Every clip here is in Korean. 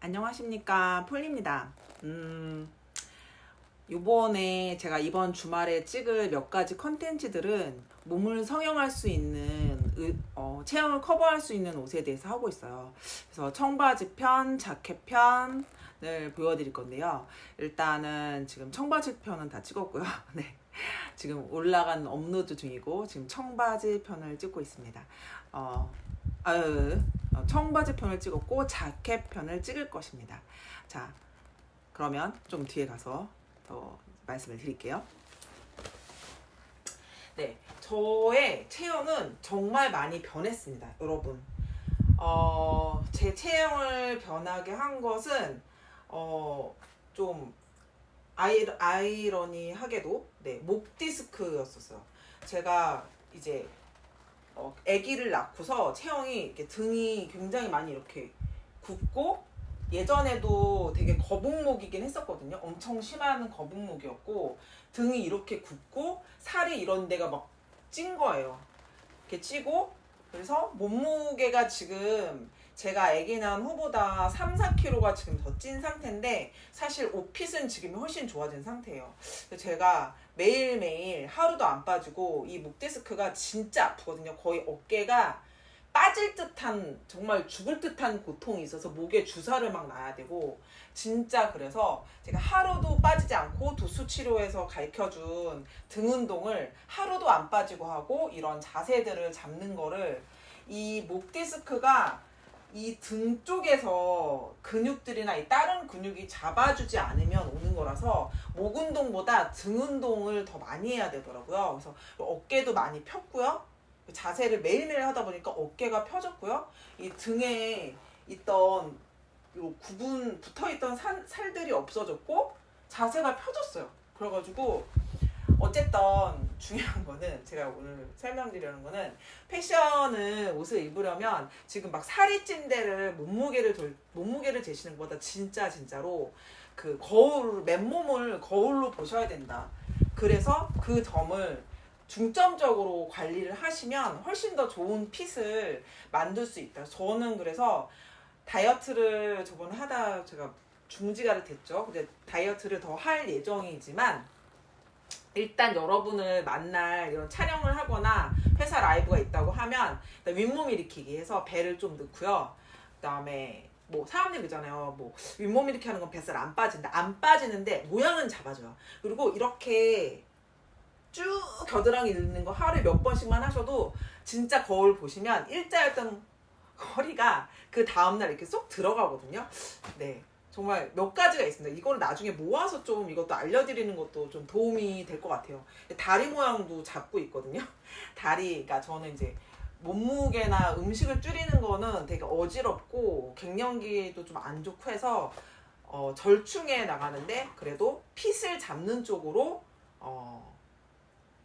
안녕하십니까 폴리입니다. 음, 요번에 제가 이번 주말에 찍을 몇 가지 컨텐츠들은 몸을 성형할 수 있는 의- 어, 체형을 커버할 수 있는 옷에 대해서 하고 있어요. 그래서 청바지 편, 자켓 편을 보여드릴 건데요. 일단은 지금 청바지 편은 다 찍었고요. 네. 지금 올라간 업로드 중이고 지금 청바지 편을 찍고 있습니다. 어, 아유, 어, 청바지 편을 찍었고 자켓 편을 찍을 것입니다. 자, 그러면 좀 뒤에 가서 더 말씀을 드릴게요. 네, 저의 체형은 정말 많이 변했습니다, 여러분. 어, 제 체형을 변하게 한 것은 어, 좀 아이, 아이러니하게도 네, 목 디스크였었어요. 제가 이제 어, 아기를 낳고서 체형이 이렇게 등이 굉장히 많이 이렇게 굽고 예전에도 되게 거북목이긴 했었거든요. 엄청 심한 거북목이었고 등이 이렇게 굽고 살이 이런 데가 막 찐 거예요. 이렇게 찌고 그래서 몸무게가 지금 제가 아기 낳은 후보다 3, 4kg가 지금 더 찐 상태인데 사실 옷핏은 지금 훨씬 좋아진 상태예요. 제가 매일매일 하루도 안 빠지고 이목 디스크가 진짜 아프거든요. 거의 어깨가 빠질 듯한 정말 죽을 듯한 고통이 있어서 목에 주사를 막 놔야 되고 진짜 그래서 제가 하루도 빠지지 않고 도수 치료에서 가르쳐준 등 운동을 하루도 안 빠지고 하고 이런 자세들을 잡는 거를 이 목 디스크가 이 등 쪽에서 근육들이나 이 다른 근육이 잡아주지 않으면 오는 거라서 목 운동보다 등 운동을 더 많이 해야 되더라고요. 그래서 어깨도 많이 폈고요. 자세를 매일매일 하다 보니까 어깨가 펴졌고요. 이 등에 있던 요 구분 붙어 있던 산, 살들이 없어졌고 자세가 펴졌어요. 그래가지고 어쨌든 중요한 거는 제가 오늘 설명드리려는 거는 패션은 옷을 입으려면 지금 막 살이 찐 데를 몸무게를 돌, 몸무게를 재시는 것보다 진짜 진짜로 그 거울 맨몸을 거울로 보셔야 된다. 그래서 그 점을 중점적으로 관리를 하시면 훨씬 더 좋은 핏을 만들 수 있다. 저는 그래서 다이어트를 저번에 하다 제가 중지가 됐죠. 근데 다이어트를 더 할 예정이지만 일단 여러분을 만날 이런 촬영을 하거나 회사 라이브가 있다고 하면 윗몸 일으키기 해서 배를 좀 넣고요. 그다음에 뭐 사람들 그러잖아요. 뭐 윗몸 일으키 하는 건 뱃살 안 빠진다. 안 빠지는데 모양은 잡아줘요. 그리고 이렇게 쭉 겨드랑이 넣는 거 하루에 몇 번씩만 하셔도 진짜 거울 보시면 일자였던 허리가 그 다음날 이렇게 쏙 들어가거든요. 네. 정말 몇 가지가 있습니다. 이걸 나중에 모아서 좀 이것도 알려드리는 것도 좀 도움이 될 것 같아요. 다리 모양도 잡고 있거든요. 다리가 저는 이제 몸무게나 음식을 줄이는 거는 되게 어지럽고 갱년기도 좀 안 좋고 해서 어, 절충에 나가는데 그래도 핏을 잡는 쪽으로 어,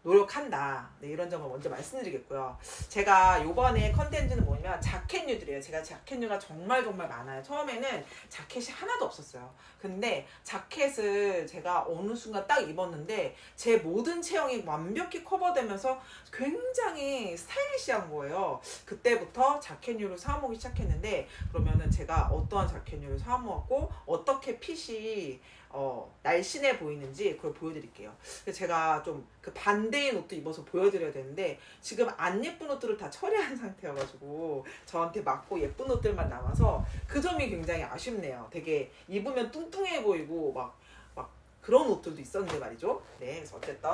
노력한다. 네, 이런 점을 먼저 말씀드리겠고요. 제가 요번에 컨텐츠는 뭐냐면 자켓류들이에요. 제가 자켓류가 정말 정말 많아요. 처음에는 자켓이 하나도 없었어요. 근데 자켓을 제가 어느 순간 딱 입었는데 제 모든 체형이 완벽히 커버되면서 굉장히 스타일리시한 거예요. 그때부터 자켓류를 사모기 시작했는데 그러면은 제가 어떠한 자켓류를 사모았고 어떻게 핏이 어, 날씬해 보이는지 그걸 보여드릴게요. 제가 좀 그 반대인 옷도 입어서 보여드려야 되는데 지금 안 예쁜 옷들을 다 처리한 상태여가지고 저한테 맞고 예쁜 옷들만 남아서 그 점이 굉장히 아쉽네요. 되게 입으면 뚱뚱해 보이고 막, 막 그런 옷들도 있었는데 말이죠. 네, 그래서 어쨌든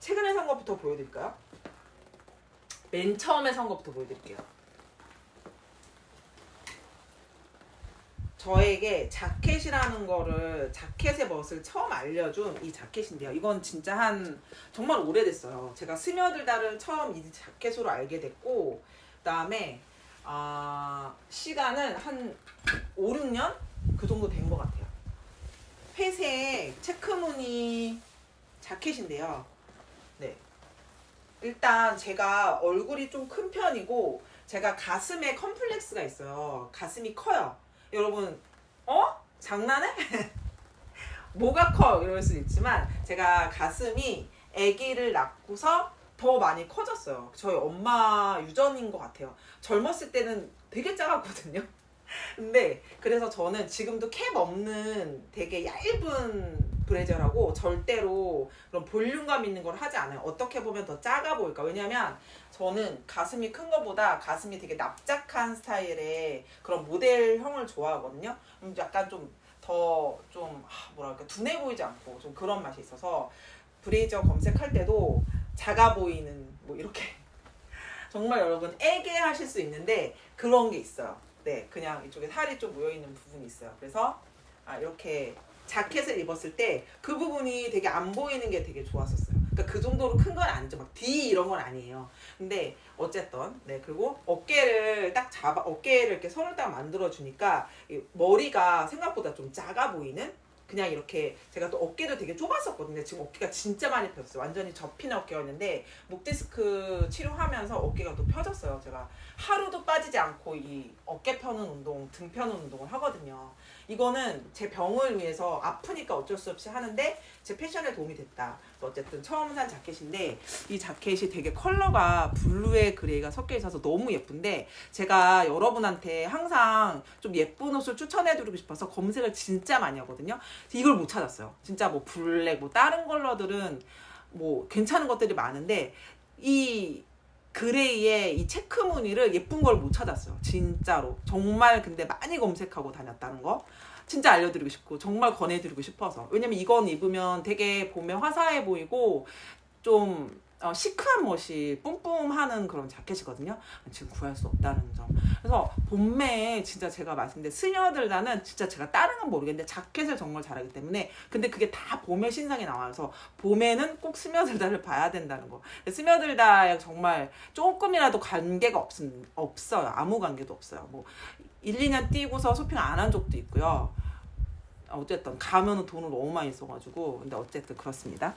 최근에 산 것부터 보여드릴까요? 맨 처음에 산 것부터 보여드릴게요. 저에게 자켓이라는 거를 자켓의 멋을 처음 알려준 이 자켓인데요. 이건 진짜 한 정말 오래됐어요. 제가 스며들다를 처음 이 자켓으로 알게 됐고 그다음에 아, 시간은 한 5, 6년 그 정도 된 것 같아요. 회색 체크무늬 자켓인데요. 네. 일단 제가 얼굴이 좀 큰 편이고 제가 가슴에 컴플렉스가 있어요. 가슴이 커요. 여러분, 어? 장난해? 뭐가 커? 이럴 수 있지만 제가 가슴이 아기를 낳고서 더 많이 커졌어요. 저희 엄마 유전인 것 같아요. 젊었을 때는 되게 작았거든요. 근데 그래서 저는 지금도 캡 없는 되게 얇은 브래저라고 절대로 그런 볼륨감 있는 걸 하지 않아요. 어떻게 보면 더 작아 보일까? 왜냐면 저는 가슴이 큰 것보다 가슴이 되게 납작한 스타일의 그런 모델형을 좋아하거든요. 음, 약간 좀 더 좀 뭐랄까 둔해 보이지 않고 좀 그런 맛이 있어서 브레이저 검색할 때도 작아 보이는 뭐 이렇게 정말 여러분 애게 하실 수 있는데 그런 게 있어요. 네, 그냥 이쪽에 살이 좀 모여 있는 부분이 있어요. 그래서 아, 이렇게 자켓을 입었을 때 그 부분이 되게 안 보이는 게 되게 좋았었어요. 그러니까 그 정도로 큰 건 아니죠. 막 D 이런 건 아니에요. 근데 어쨌든 네 그리고 어깨를 딱 잡아 어깨를 이렇게 선을 딱 만들어 주니까 이 머리가 생각보다 좀 작아 보이는 그냥 이렇게 제가 또 어깨도 되게 좁았었거든요. 지금 어깨가 진짜 많이 펴졌어요. 완전히 접히는 어깨였는데 목 디스크 치료하면서 어깨가 또 펴졌어요. 제가 하루도 빠지지 않고 이 어깨 펴는 운동, 등 펴는 운동을 하거든요. 이거는 제 병을 위해서 아프니까 어쩔 수 없이 하는데 제 패션에 도움이 됐다. 어쨌든 처음 산 자켓인데 이 자켓이 되게 컬러가 블루에 그레이가 섞여 있어서 너무 예쁜데 제가 여러분한테 항상 좀 예쁜 옷을 추천해드리고 싶어서 검색을 진짜 많이 하거든요. 이걸 못 찾았어요. 진짜 뭐 블랙, 뭐 다른 컬러들은 뭐 괜찮은 것들이 많은데 이 그레이의 이 체크 무늬를 예쁜 걸 못 찾았어요. 진짜로. 정말 근데 많이 검색하고 다녔다는 거. 진짜 알려드리고 싶고 정말 권해드리고 싶어서 왜냐면 이건 입으면 되게 보면 화사해 보이고 좀 어, 시크한 멋이 뿜뿜하는 그런 자켓이거든요. 지금 구할 수 없다는 점. 그래서 봄매에 진짜 제가 말씀드린 스며들다는 진짜 제가 다른 건 모르겠는데 자켓을 정말 잘하기 때문에 근데 그게 다 봄에 신상이 나와서 봄에는 꼭 스며들다를 봐야 된다는 거. 스며들다에 정말 조금이라도 관계가 없, 없어요. 아무 관계도 없어요. 뭐 1, 2년 뛰고서 쇼핑 안 한 적도 있고요. 어쨌든 가면은 돈을 너무 많이 써가지고 근데 어쨌든 그렇습니다.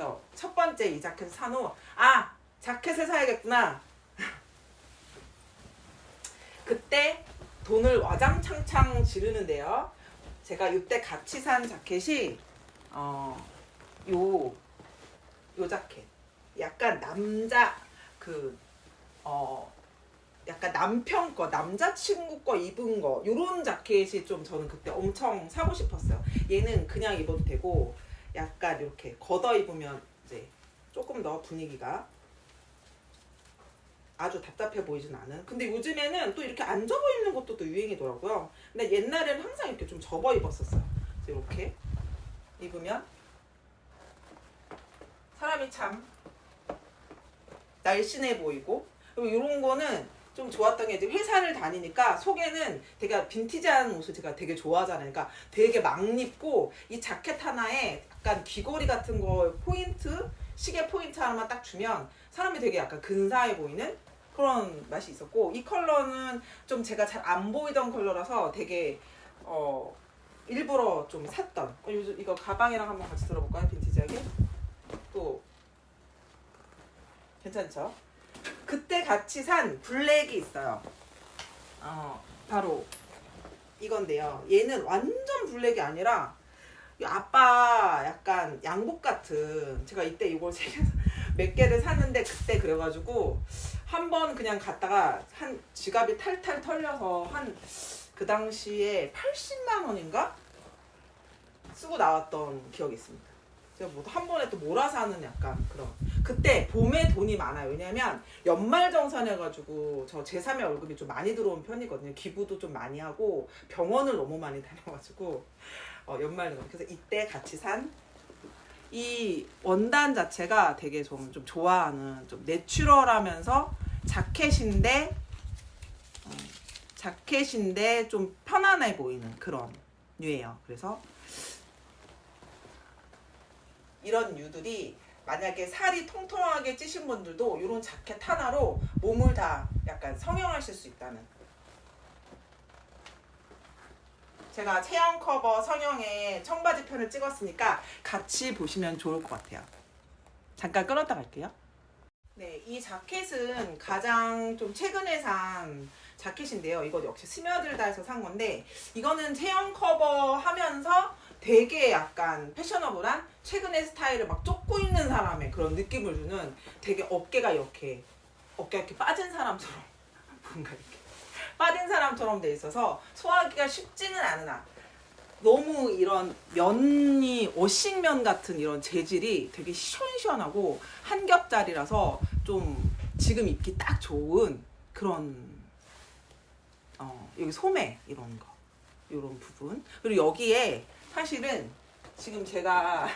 그래서 첫 번째 이산후아 자켓을 사야겠구나. 그때 돈을 와장창창 지르는데요. 제가 이때 같이 산 자켓이 어요 요 자켓 약간 남자 그 어 약간 남편 거, 남자친구 거 입은 거, 요런 자켓이 좀 저는 그때 엄청 사고 싶었어요. 얘는 그냥 입어도 되고, 약간 이렇게 걷어 입으면 이제 조금 더 분위기가 아주 답답해 보이진 않은. 근데 요즘에는 또 이렇게 안 접어 입는 것도 또 유행이더라고요. 근데 옛날에는 항상 이렇게 좀 접어 입었었어요. 이렇게 입으면 사람이 참 날씬해 보이고, 그리고 이런 거는 좀 좋았던 게 이제 회사를 다니니까 속에는 되게 빈티지한 옷을 제가 되게 좋아하잖아요. 그러니까 되게 막 입고 이 자켓 하나에 약간 귀걸이 같은 거 포인트, 시계 포인트 하나만 딱 주면 사람이 되게 약간 근사해 보이는 그런 맛이 있었고 이 컬러는 좀 제가 잘 안 보이던 컬러라서 되게 어 일부러 좀 샀던 어, 요즘 이거 가방이랑 한번 같이 들어볼까요? 빈티지하게 또 괜찮죠? 그때 같이 산 블랙이 있어요. 어, 바로 이건데요. 얘는 완전 블랙이 아니라 이 아빠 약간 양복 같은 제가 이때 이걸 세개몇 개를 샀는데 그때 그래가지고 한 번 그냥 갔다가 한 지갑이 탈탈 털려서 한 그 당시에 80만 원인가 쓰고 나왔던 기억이 있습니다. 제가 뭐 한 번에 또 몰아서 하는 약간 그런 그때 봄에 돈이 많아요. 왜냐면 연말 정산해 가지고 저 제3의 월급이 좀 많이 들어온 편이거든요. 기부도 좀 많이 하고 병원을 너무 많이 다녀가지고 어, 연말 그래서 이때 같이 산 이 원단 자체가 되게 좀, 좀 좋아하는 좀 내추럴하면서 자켓인데 어, 자켓인데 좀 편안해 보이는 그런 류예요. 그래서 이런 류들이 만약에 살이 통통하게 찌신 분들도 이런 자켓 하나로 몸을 다 약간 성형하실 수 있다는. 제가 체형 커버 성형에 청바지 편을 찍었으니까 같이 보시면 좋을 것 같아요. 잠깐 끊었다 갈게요. 네, 이 자켓은 가장 좀 최근에 산 자켓인데요. 이거 역시 스며들다 해서 산 건데 이거는 체형 커버 하면서 되게 약간 패셔너블한 최근의 스타일을 막 쫓고 있는 사람의 그런 느낌을 주는 되게 어깨가 이렇게 어깨가 이렇게 빠진 사람처럼 뭔가 이렇게 빠진 사람 바람처럼 돼 있어서 소화하기가 쉽지는 않으나 너무 이런 면이 워싱면 같은 이런 재질이 되게 시원시원하고 한 겹짜리라서 좀 지금 입기 딱 좋은 그런 어 여기 소매 이런 거 이런 부분 그리고 여기에 사실은 지금 제가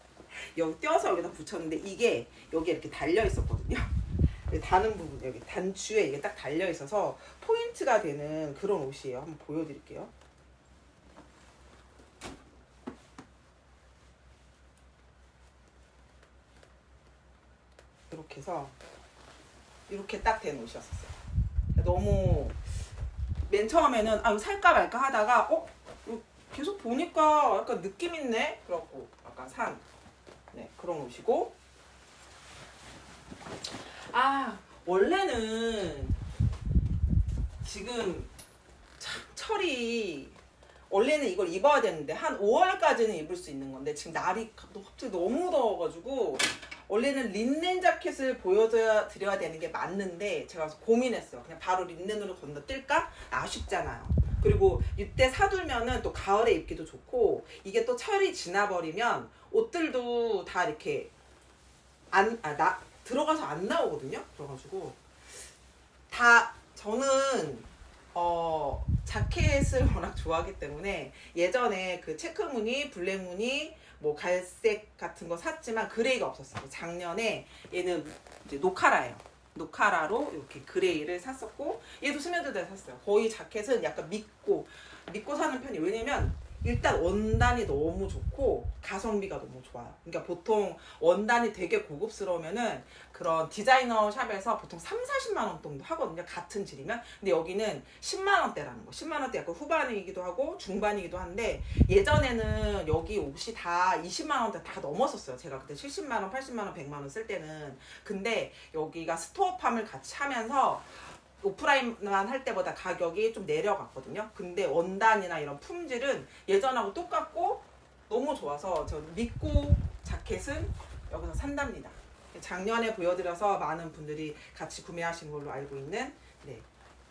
여기 떼어서 여기다 붙였는데 이게 여기 이렇게 달려 있었거든요. 다는 부분 여기 단추에 이게 딱 달려 있어서 포인 트가 되는 그런 옷이에요. 한번 보여드릴게요. 이렇게 해서 이렇게 딱 된 옷이었어요. 너무 맨 처음에는 아 이거 살까 말까 하다가 어 계속 보니까 약간 느낌 있네. 그래갖고 약간 산 네, 그런 옷이고 아 원래는 지금 참 철이 원래는 이걸 입어야 되는데 한 5월까지는 입을 수 있는 건데 지금 날이 갑자기 너무 더워가지고 원래는 린넨 자켓을 보여드려야 드려야 되는 게 맞는데 제가 고민했어요. 그냥 바로 린넨으로 건너뛸까? 아쉽잖아요. 그리고 이때 사두면은 또 가을에 입기도 좋고 이게 또 철이 지나버리면 옷들도 다 이렇게 안, 아, 나, 들어가서 안 나오거든요. 그래가지고 다 저는 어 자켓을 워낙 좋아하기 때문에 예전에 그 체크 무늬, 블랙 무늬, 뭐 갈색 같은 거 샀지만 그레이가 없었어요. 작년에 얘는 이제 노카라예요. 노카라로 이렇게 그레이를 샀었고 얘도 스며드대 샀어요. 거의 자켓은 약간 믿고 믿고 사는 편이 왜냐면 일단 원단이 너무 좋고 가성비가 너무 좋아요. 그러니까 보통 원단이 되게 고급스러우면은 그런 디자이너 샵에서 보통 3, 40만 원 정도 하거든요. 같은 질이면. 근데 여기는 10만 원대라는 거. 10만 원대 약간 후반이기도 하고 중반이기도 한데 예전에는 여기 옷이 다 20만 원대 다 넘었었어요. 제가 그때 70만 원, 80만 원, 100만 원 쓸 때는. 근데 여기가 스토어팜을 같이 하면서 오프라인만 할 때보다 가격이 좀 내려갔거든요. 근데 원단이나 이런 품질은 예전하고 똑같고 너무 좋아서 저 믿고 자켓은 여기서 산답니다. 작년에 보여드려서 많은 분들이 같이 구매하신 걸로 알고 있는 네,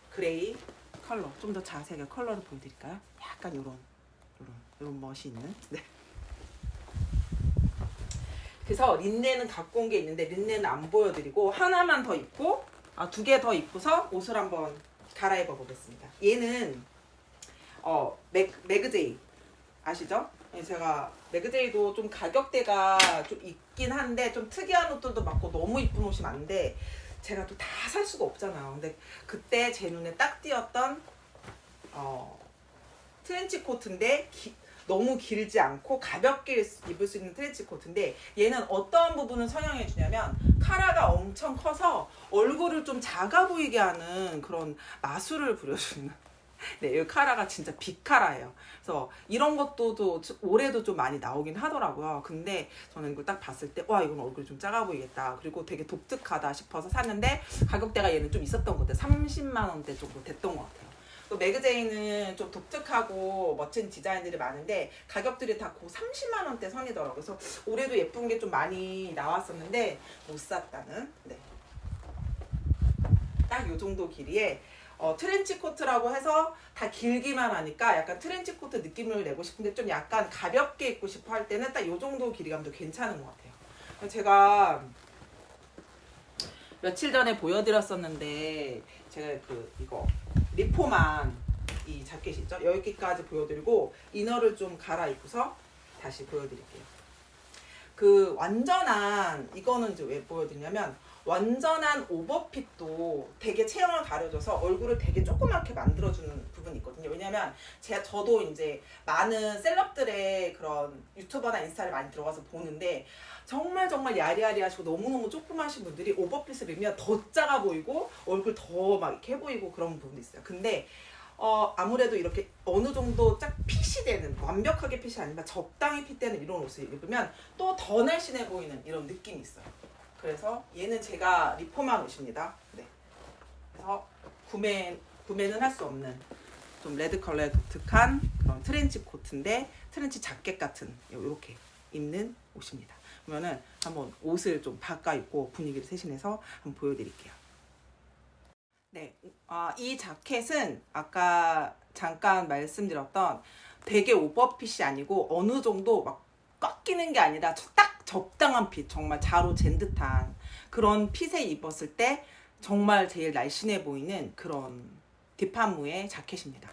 그레이 컬러 좀 더 자세하게 컬러를 보여드릴까요? 약간 요런 요런 요런 멋이 있는 네. 그래서 린넨은 갖고 온 게 있는데 린넨은 안 보여드리고 하나만 더 입고 아, 두개 더 입고서 옷을 한번 갈아입어 보겠습니다. 얘는 어 맥, 매그제이 아시죠? 예, 제가 매그제이도 좀 가격대가 좀 있긴 한데 좀 특이한 옷들도 많고 너무 이쁜 옷이 많은데 제가 또 다 살 수가 없잖아요. 근데 그때 제 눈에 딱 띄었던 어 트렌치 코트인데 기- 너무 길지 않고 가볍게 입을 수 있는 트렌치 코트인데 얘는 어떤 부분을 성형해 주냐면 카라가 엄청 커서 얼굴을 좀 작아 보이게 하는 그런 마술을 부려주는 네, 이 카라가 진짜 빅카라예요. 그래서 이런 것도 또 올해도 좀 많이 나오긴 하더라고요. 근데 저는 이거 딱 봤을 때, 와, 이건 얼굴이 좀 작아 보이겠다. 그리고 되게 독특하다 싶어서 샀는데, 가격대가 얘는 좀 있었던 것 같아요. 30만원대 정도 됐던 것 같아요. 또 매그제이는 좀 독특하고 멋진 디자인들이 많은데 가격들이 다 고 30만 원대 선이더라고요. 그래서 올해도 예쁜 게 좀 많이 나왔었는데 못 샀다는. 네. 딱 요 정도 길이에 어, 트렌치 코트라고 해서 다 길기만 하니까 약간 트렌치 코트 느낌을 내고 싶은데 좀 약간 가볍게 입고 싶어 할 때는 딱 요 정도 길이감도 괜찮은 것 같아요. 제가 며칠 전에 보여드렸었는데 제가 그 이거 리포만 이 자켓 있죠? 여기까지 보여드리고 이너를 좀 갈아입고서 다시 보여드릴게요. 그 완전한 이거는 이제 왜 보여드리냐면 완전한 오버핏도 되게 체형을 가려줘서 얼굴을 되게 조그맣게 만들어주는 부분이 있거든요. 왜냐면 제가 저도 이제 많은 셀럽들의 그런 유튜버나 인스타를 많이 들어가서 보는데 정말 정말 야리야리하시고 너무너무 조그마신 분들이 오버핏을 입으면 더 작아 보이고 얼굴 더 막 이렇게 해 보이고 그런 부분도 있어요. 근데 어 아무래도 이렇게 어느 정도 딱 핏이 되는 완벽하게 핏이 아니라 적당히 핏되는 이런 옷을 입으면 또 더 날씬해 보이는 이런 느낌이 있어요. 그래서 얘는 제가 리폼한 옷입니다. 네. 그래서 구매 구매는 할 수 없는 좀 레드 컬러의 독특한 그런 트렌치 코트인데 트렌치 자켓 같은 이렇게 입는 옷입니다. 그러면은 한번 옷을 좀 바꿔 입고 분위기를 세신해서 한번 보여드릴게요. 네, 아, 이 자켓은 아까 잠깐 말씀드렸던 되게 오버핏이 아니고 어느 정도 막꽉 끼는 게 아니라 딱 적당한 핏, 정말 자로 잰 듯한 그런 핏에 입었을 때 정말 제일 날씬해 보이는 그런 디판무의 자켓입니다.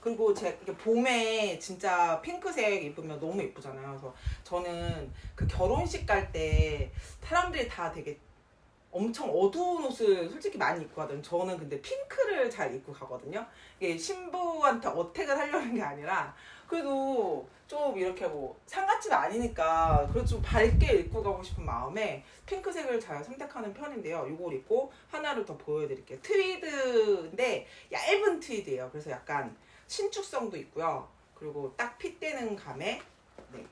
그리고 제 봄에 진짜 핑크색 입으면 너무 예쁘잖아요. 그래서 저는 그 결혼식 갈 때 사람들이 다 되게 엄청 어두운 옷을 솔직히 많이 입고 가거든요. 저는 근데 핑크를 잘 입고 가거든요. 이게 신부한테 어택을 하려는 게 아니라 그래도 좀 이렇게 뭐 상가집 아니니까 그래도 좀 밝게 입고 가고 싶은 마음에 핑크색을 잘 선택하는 편인데요. 이걸 입고 하나를 더 보여드릴게요. 트위드인데 얇은 트위드예요. 그래서 약간 신축성도 있고요. 그리고 딱 핏되는 감에 네.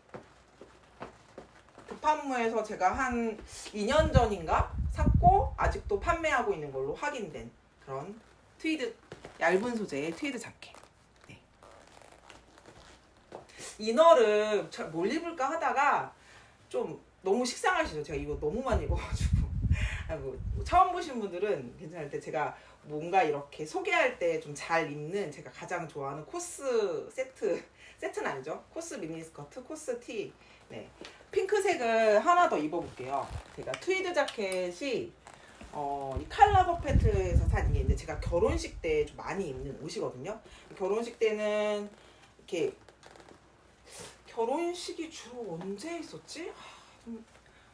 급판무에서 제가 한 2년 전인가 샀고 아직도 판매하고 있는 걸로 확인된 그런 트위드 얇은 소재의 트위드 자켓. 네. 이너를 잘뭘 입을까 하다가 좀 너무 식상하시죠. 제가 이거 너무 많이 입어가지고. 처음 보신 분들은 괜찮을 때 제가 뭔가 이렇게 소개할 때 좀 잘 입는 제가 가장 좋아하는 코스 세트 세트는 아니죠 코스 미니스커트 코스 티 네. 핑크색을 하나 더 입어볼게요 제가 트위드 자켓이 어, 이 칼라버페트에서 산 이게 있는데 제가 결혼식 때 좀 많이 입는 옷이거든요 결혼식 때는 이렇게 결혼식이 주로 언제 있었지?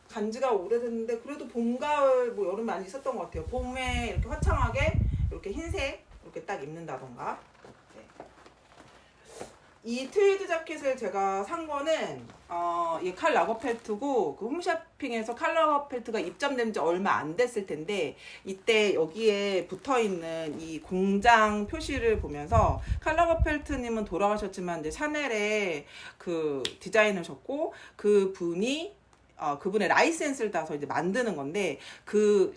간지가 오래됐는데 그래도 봄, 가을, 뭐 여름 많이 있었던 것 같아요. 봄에 이렇게 화창하게 이렇게 흰색 이렇게 딱 입는다던가. 네. 이 트위드 자켓을 제가 산 거는 어, 이칼 라거 펠트고 그 홈쇼핑에서 칼 라거 펠트가 입점된 지 얼마 안 됐을 텐데 이때 여기에 붙어 있는 이 공장 표시를 보면서 칼 라거 펠트님은 돌아가셨지만 이제 샤넬의 그 디자이너셨고 그 분이 어, 그분의 라이센스를 따서 이제 만드는 건데 그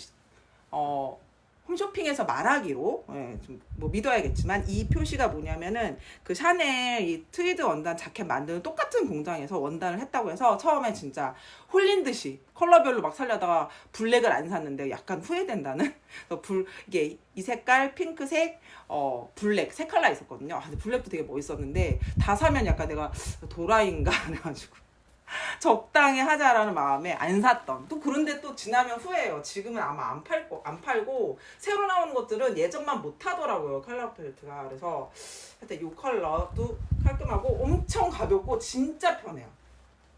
어, 홈쇼핑에서 말하기로 예, 좀뭐 믿어야겠지만 이 표시가 뭐냐면은 그 샤넬 이 트위드 원단 자켓 만드는 똑같은 공장에서 원단을 했다고 해서 처음에 진짜 홀린 듯이 컬러별로 막 살려다가 블랙을 안 샀는데 약간 후회된다는 불 이게 이 색깔 핑크색 어 블랙 세 컬러 있었거든요. 아, 근데 블랙도 되게 멋있었는데 다 사면 약간 내가 도라이인가 그래가지고 적당히 하자라는 마음에 안 샀던. 또 그런데 또 지나면 후회해요. 지금은 아마 안 팔고 안 팔고 새로 나오는 것들은 예전만 못 하더라고요 컬러 펠트가. 그래서 하여튼 이 컬러도 깔끔하고 엄청 가볍고 진짜 편해요.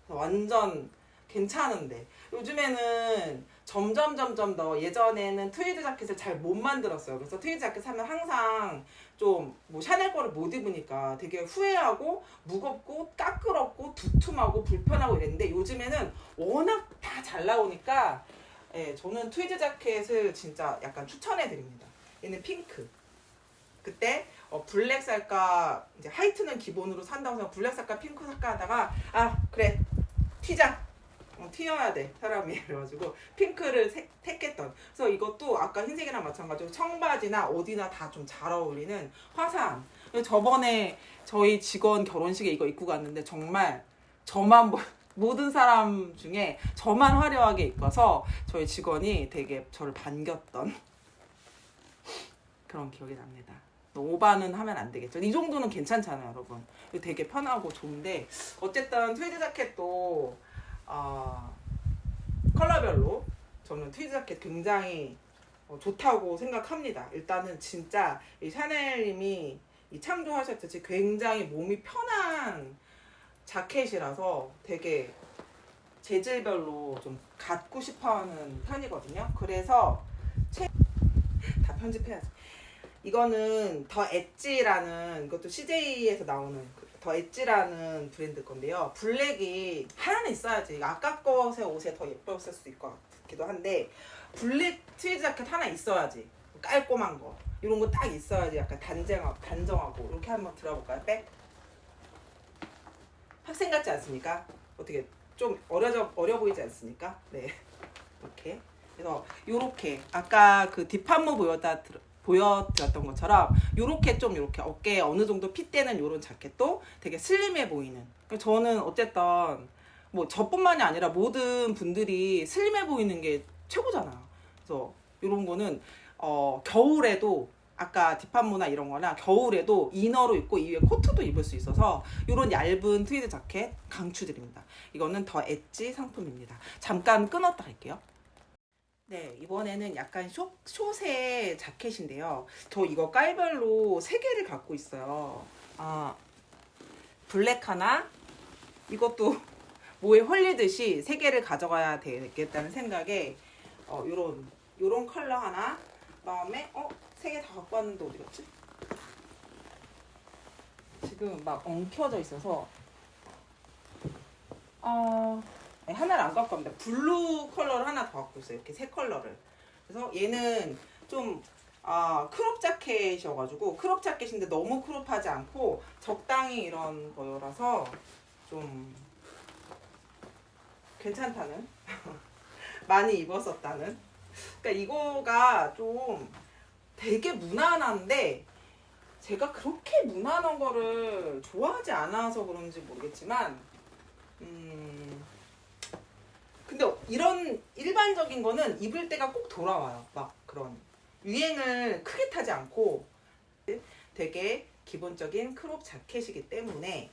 완전 괜찮은데. 요즘에는 점점 점점 더 예전에는 트위드 자켓을 잘 못 만들었어요. 그래서 트위드 자켓 사면 항상 좀 뭐 샤넬 거를 못 입으니까 되게 후회하고 무겁고 까끄럽고 두툼하고 불편하고 이랬는데 요즘에는 워낙 다 잘 나오니까 예, 저는 트위드 자켓을 진짜 약간 추천해 드립니다. 얘는 핑크. 그때 어, 블랙 살까 이제 화이트는 기본으로 산다고 해서 블랙 살까 핑크 살까 하다가 아 그래 튀자 어, 튀어야 돼 사람이 그래가지고 핑크를 색- 택했던 그래서 이것도 아까 흰색이랑 마찬가지로 청바지나 어디나 다 좀 잘 어울리는 그래서 저번에 저희 직원 결혼식에 이거 입고 갔는데 정말 저만 뭐- 모든 사람 중에 저만 화려하게 입고서 저희 직원이 되게 저를 반겼던 그런 기억이 납니다. 오바는 하면 안 되겠죠. 이 정도는 괜찮잖아요, 여러분. 되게 편하고 좋은데 어쨌든 트위드 자켓도 어, 컬러별로 저는 트위드 자켓 굉장히 어, 좋다고 생각합니다. 일단은 진짜 이 샤넬님이 이 창조하셨듯이 굉장히 몸이 편한 자켓이라서 되게 재질별로 좀 갖고 싶어하는 편이거든요. 그래서 체... 다 편집해야지. 이거는 더 엣지라는 이것도 CJ에서 나오는 그 더 엣지라는 브랜드 건데요. 블랙이 하나는 있어야지. 아까 것의 옷에 더 예뻤을 수도 것 같기도 한데 블랙 트위드 자켓 하나 있어야지. 깔끔한 거. 이런 거 딱 있어야지. 약간 단정하고, 단정하고. 이렇게 한번 들어볼까요? 백. 학생 같지 않습니까? 어떻게 좀 어려져 어려 보이지 않습니까? 네. 이렇게. 그래서 요렇게 아까 그 딥한모 보여다 들- 보여드렸던 것처럼 요렇게 좀 요렇게 어깨에 어느 정도 핏대는 요런 자켓도 되게 슬림해 보이는. 그러니까 저는 어쨌든 뭐 저뿐만이 아니라 모든 분들이 슬림해 보이는 게 최고잖아요. 그래서 이런 거는 어, 겨울에도 아까 뒷판무나 이런 거나 겨울에도 이너로 입고 이 위에 코트도 입을 수 있어서 이런 얇은 트위드 자켓 강추드립니다. 이거는 더 엣지 상품입니다. 잠깐 끊었다 갈게요. 네, 이번에는 약간 숏, 숏의 자켓인데요. 저 이거 깔별로 세 개를 갖고 있어요. 아, 블랙 하나, 이것도 뭐에 홀리듯이 세 개를 가져가야 되겠다는 생각에 어, 요런 요런 컬러 하나, 그다음에 어, 세개다 갖고 왔는데 어디 갔지? 지금 막 엉켜져 있어서 어, 아니, 하나를 안 갖고 갑니다. 블루 컬러를 하나 더 갖고 있어요. 이렇게 세 컬러를. 그래서 얘는 좀 아, 크롭 자켓이어가지고 크롭 자켓인데 너무 크롭하지 않고 적당히 이런 거라서 좀 괜찮다는 많이 입었었다는 그러니까 이거가 좀 되게 무난한데 제가 그렇게 무난한 거를 좋아하지 않아서 그런지 모르겠지만 음 근데 이런 일반적인 거는 입을 때가 꼭 돌아와요 막 그런 유행을 크게 타지 않고 되게 기본적인 크롭 자켓이기 때문에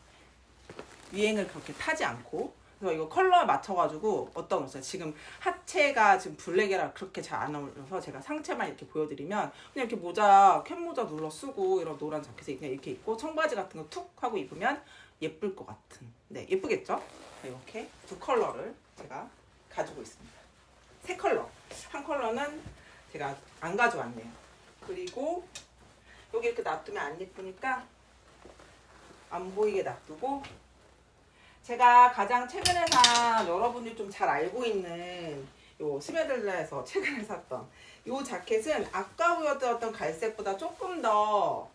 유행을 그렇게 타지 않고 그래서 이거 컬러에 맞춰가지고 어떤 거 있어요. 지금 하체가 지금 블랙이라 그렇게 잘 안 어울려서 제가 상체만 이렇게 보여드리면 그냥 이렇게 모자 캡 모자 눌러 쓰고 이런 노란 자켓에 그냥 이렇게 입고 청바지 같은 거 툭 하고 입으면 예쁠 것 같은 네 예쁘겠죠? 이렇게 두 컬러를 제가 가지고 있습니다. 세 컬러 한 컬러는 제가 안 가져왔네요. 그리고 여기 이렇게 놔두면 안 예쁘니까 안 보이게 놔두고 제가 가장 최근에 산 여러분들이 좀 잘 알고 있는 요 스웨들라에서 최근에 샀던 요 자켓은 아까 보여드렸던 갈색보다 조금 더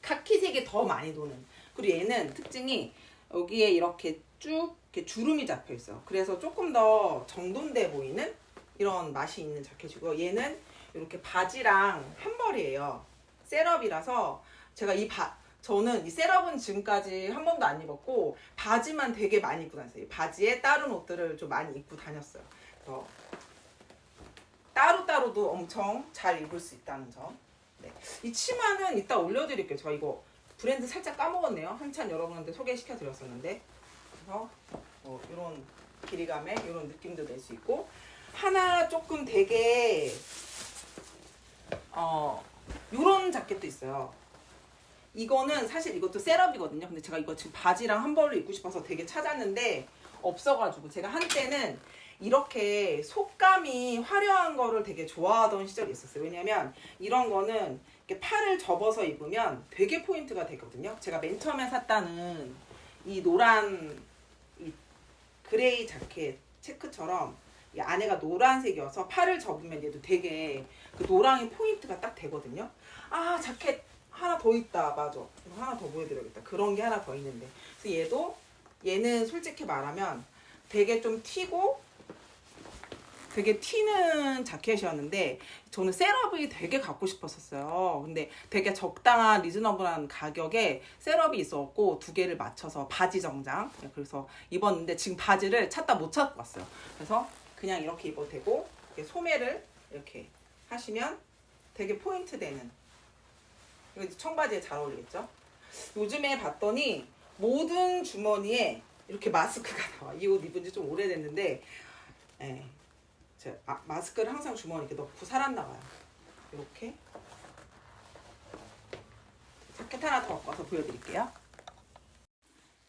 카키색이 더 많이 도는 그리고 얘는 특징이 여기에 이렇게 쭉 이렇게 주름이 잡혀 있어요. 그래서 조금 더 정돈돼 보이는 이런 맛이 있는 자켓이고요. 얘는 이렇게 바지랑 한 벌이에요. 셋업이라서 제가 이 바, 저는 이 셋업은 지금까지 한 번도 안 입었고 바지만 되게 많이 입고 다녔어요. 이 바지에 다른 옷들을 좀 많이 입고 다녔어요. 그래서 따로따로도 엄청 잘 입을 수 있다는 점. 네. 이 치마는 이따 올려드릴게요. 저 이거 브랜드 살짝 까먹었네요. 한참 여러분한테 소개시켜 드렸었는데. 그래서 뭐 이런 길이감에 이런 느낌도 낼 수 있고 하나 조금 되게 어 요런 자켓도 있어요. 이거는 사실 이것도 셋업이거든요. 근데 제가 이거 지금 바지랑 한 벌로 입고 싶어서 되게 찾았는데 없어가지고 제가 한때는 이렇게 속감이 화려한 거를 되게 좋아하던 시절이 있었어요. 왜냐면 이런 거는 이렇게 팔을 접어서 입으면 되게 포인트가 되거든요. 제가 맨 처음에 샀다는 이 노란 이 그레이 자켓 체크처럼 이 안에가 노란색이어서 팔을 접으면 얘도 되게 그 노랑이 포인트가 딱 되거든요. 아 자켓 하나 더 있다 맞아 하나 더 보여드려야겠다 그런 게 하나 더 있는데 그래서 얘도 얘는 솔직히 말하면 되게 좀 튀고 되게 튀는 자켓이었는데 저는 셋업이 되게 갖고 싶었었어요. 근데 되게 적당한 리즈너블한 가격에 셋업이 있었고 두 개를 맞춰서 바지 정장 그래서 입었는데 지금 바지를 찾다 못 찾고 왔어요. 그래서 그냥 이렇게 입어도 되고 이렇게 소매를 이렇게 하시면 되게 포인트 되는 청바지에 잘 어울리겠죠? 요즘에 봤더니 모든 주머니에 이렇게 마스크가 나와. 이 옷 입은 지 좀 오래됐는데, 예. 제 아, 마스크를 항상 주머니에 이렇게 넣고 살았나 봐요. 이렇게. 자켓 하나 더 갖고 와서 보여드릴게요.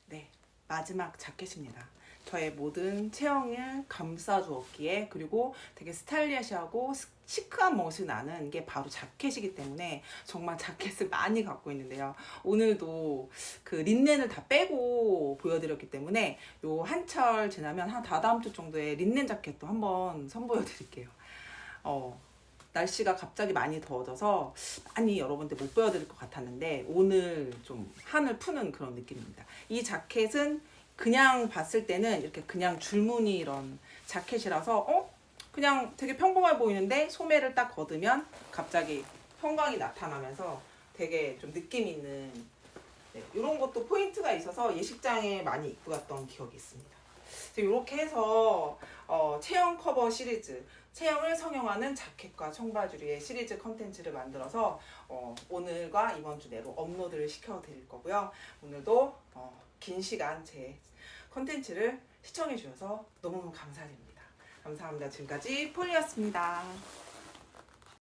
네, 마지막 자켓입니다. 저의 모든 체형을 감싸주었기에 그리고 되게 스타일리시하고 스- 시크한 멋이 나는 게 바로 자켓이기 때문에 정말 자켓을 많이 갖고 있는데요. 오늘도 그 린넨을 다 빼고 보여드렸기 때문에 요 한철 지나면 한 다다음 주 정도에 린넨 자켓도 한번 선보여 드릴게요. 어, 날씨가 갑자기 많이 더워져서 많이 여러분들 못 보여드릴 것 같았는데 오늘 좀 한을 푸는 그런 느낌입니다. 이 자켓은 그냥 봤을 때는 이렇게 그냥 줄무늬 이런 자켓이라서 어? 그냥 되게 평범해 보이는데 소매를 딱 걷으면 갑자기 형광이 나타나면서 되게 좀 느낌 있는 네, 이런 것도 포인트가 있어서 예식장에 많이 입고 갔던 기억이 있습니다. 이렇게 해서 어, 체형 커버 시리즈, 체형을 성형하는 자켓과 청바지의 시리즈 컨텐츠를 만들어서 어, 오늘과 이번 주 내로 업로드를 시켜드릴 거고요. 오늘도 어, 긴 시간 제 컨텐츠를 시청해 주셔서 너무너무 감사드립니다. 감사합니다. 지금까지 폴리였습니다.